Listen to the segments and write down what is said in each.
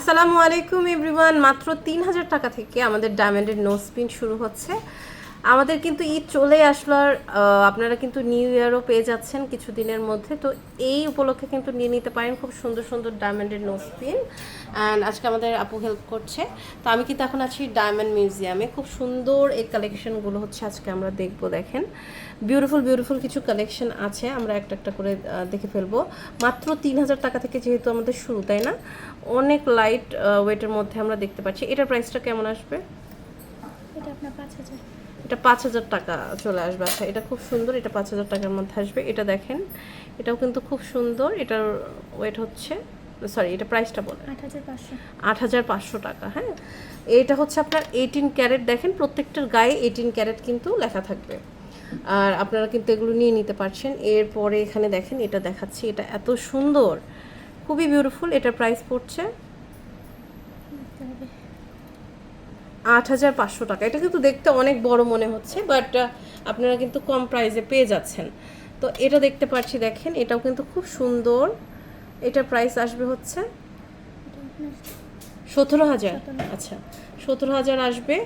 আসসালামু আলাইকুম এভরিওয়ান। মাত্র তিন হাজার টাকা থেকে আমাদের ডায়মন্ডের নো স্পিন শুরু হচ্ছে। আমাদের কিন্তু ঈদ চলে আসলো আর আপনারা কিন্তু নিউ ইয়ারও পেয়ে যাচ্ছেন কিছুদিনের মধ্যে। তো এই উপলক্ষে কিন্তু নিয়ে নিতে পারেন খুব সুন্দর সুন্দর ডায়মন্ডের নো স্পিন অ্যান্ড আজকে আমাদের আপু হেল্প করছে। তো আমি কিন্তু এখন আছি ডায়মন্ড মিউজিয়ামে খুব সুন্দর এই কালেকশনগুলো হচ্ছে আজকে আমরা দেখব, দেখেন। বিউটিফুল বিউটিফুল কিছু কালেকশন আছে, আমরা একটা একটা করে দেখে ফেলব। মাত্র তিন হাজার টাকা থেকে যেহেতু আমাদের শুরু, তাই না? অনেক লাইট ওয়েটের মধ্যে আমরা দেখতে পাচ্ছি। এটার প্রাইসটা কেমন আসবে? এটা আপনার পাঁচ হাজার। এটা পাঁচ হাজার টাকা চলে আসবে। আচ্ছা এটা খুব সুন্দর এটা পাঁচ হাজার টাকার মধ্যে আসবে। এটা দেখেন এটাও কিন্তু খুব সুন্দর। এটার ওয়েট হচ্ছে সরি এটা প্রাইসটা বলেন। আট হাজার পাঁচশো। আট হাজার পাঁচশো টাকা হ্যাঁ? এটা হচ্ছে আপনার এইটিন ক্যারেট দেখেন প্রত্যেকটার গায়ে এইটিন ক্যারেট কিন্তু লেখা থাকবে। আর আপনারা কিন্তু এগুলো নিয়ে নিতে পারছেন। এরপরে এখানে দেখেন এটা দেখাচ্ছি এটা এত সুন্দর। খুবই বিউটিফুল এটার প্রাইস পড়ছে দেখতে হবে আট হাজার পাঁচশো টাকা। এটা কিন্তু দেখতে অনেক বড় মনে হচ্ছে বাট আপনারা কিন্তু কম প্রাইসে পেয়ে যাচ্ছেন। তো এটা দেখতে পাচ্ছি, দেখেন, এটাও কিন্তু খুব সুন্দর। এটা প্রাইস আসবে হচ্ছে এটা সতেরো হাজার। আচ্ছা সতেরো হাজার আসবে।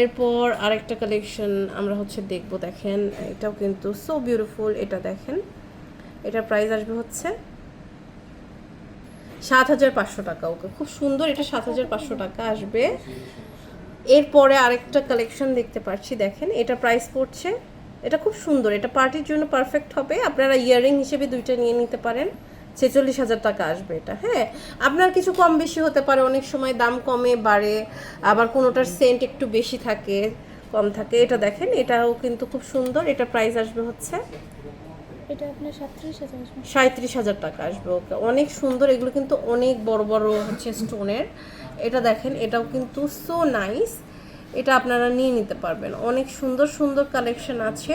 এরপর আরেকটা কালেকশন আমরা হচ্ছে দেখব, দেখেন, এটাও কিন্তু সো বিউটিফুল এটা দেখেন। এটার প্রাইস আসবে হচ্ছে সাত হাজার পাঁচশো টাকা, ওকে। খুব সুন্দর, এটা সাত হাজার পাঁচশো টাকা আসবে। এরপরে আরেকটা কালেকশন দেখতে পাচ্ছি, দেখেন, এটা প্রাইস পড়ছে। এটা খুব সুন্দর, এটা পার্টির জন্য পারফেক্ট হবে। আপনারা ইয়াররিং হিসেবে দুইটা নিয়ে নিতে পারেন। ছেচল্লিশ হাজার টাকা আসবে এটা হ্যাঁ। আপনার কিছু কম বেশি হতে পারে, অনেক সময় দাম কমে, বাড়ে, আবার কোনোটার সেন্ট একটু বেশি থাকে, কম থাকে। এটা দেখেন, এটাও কিন্তু খুব সুন্দর, এটা প্রাইস আসবে হচ্ছে এটা আপনার সাতত্রিশ হাজার আসবে। সাঁত্রিশ হাজার টাকা আসবে ওকে। অনেক সুন্দর এগুলো কিন্তু অনেক বড় বড় হচ্ছে স্টোনের। এটা দেখেন এটাও কিন্তু সো নাইস এটা আপনারা নিয়ে নিতে পারবেন। অনেক সুন্দর সুন্দর কালেকশন আছে।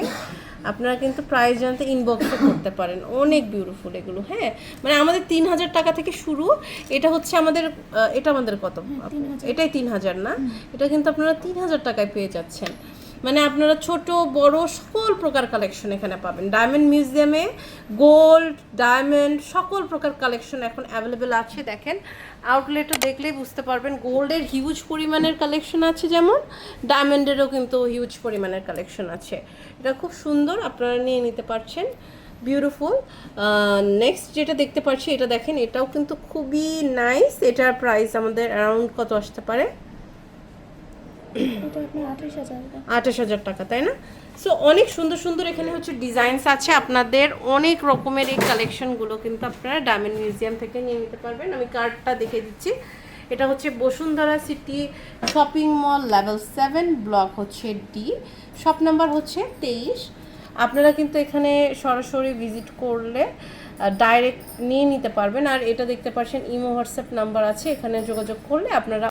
আপনারা কিন্তু প্রাইস জানতে ইনবক্সে করতে পারেন। অনেক বিউটিফুল এগুলো হ্যাঁ? মানে আমাদের তিন হাজার টাকা থেকে শুরু। এটা হচ্ছে আমাদের এটা আমাদের কত? এটাই তিন হাজার না? এটা কিন্তু আপনারা তিন হাজার টাকায় পেয়ে যাচ্ছেন। মানে আপনারা ছোট, বড় সকল প্রকার কালেকশন এখানে পাবেন। ডায়মন্ড মিউজিয়ামে গোল্ড ডায়মন্ড সকল প্রকার কালেকশন এখন অ্যাভেলেবেল আছে, দেখেন। আউটলেটও দেখলেই বুঝতে পারবেন গোল্ডের হিউজ পরিমাণের কালেকশন আছে যেমন ডায়মন্ডেরও কিন্তু হিউজ পরিমাণের কালেকশন আছে। এটা খুব সুন্দর, আপনারা নিয়ে নিতে পারছেন। বিউটিফুল নেক্সট যেটা দেখতে পাচ্ছি, এটা দেখেন, এটাও কিন্তু খুবই নাইস এটার প্রাইস আমাদের অ্যারাউন্ড কত আসতে পারে এটা আপনার আঠাশ হাজার আসবে আঠাশ হাজার টাকা। তাই না? সো অনেক সুন্দর সুন্দর এখানে হচ্ছে ডিজাইনস আছে। আপনাদের অনেক রকমের এই কালেকশনগুলো কিন্তু আপনারা ডায়মন্ড মিউজিয়াম থেকে নিয়ে নিতে পারবেন। আমি কার্ডটা দেখে দিচ্ছি। এটা হচ্ছে Bashundhara city shopping mall level seven block হচ্ছে ডি শপ নাম্বার হচ্ছে তেইশ। আপনারা কিন্তু এখানে সরাসরি ভিজিট করলে ডাইরেক্ট নিয়ে নিতে পারবেন। আর এটা দেখতে পাচ্ছেন, ইমো হোয়াটসঅ্যাপ নাম্বার আছে। এখানে যোগাযোগ করলে আপনারা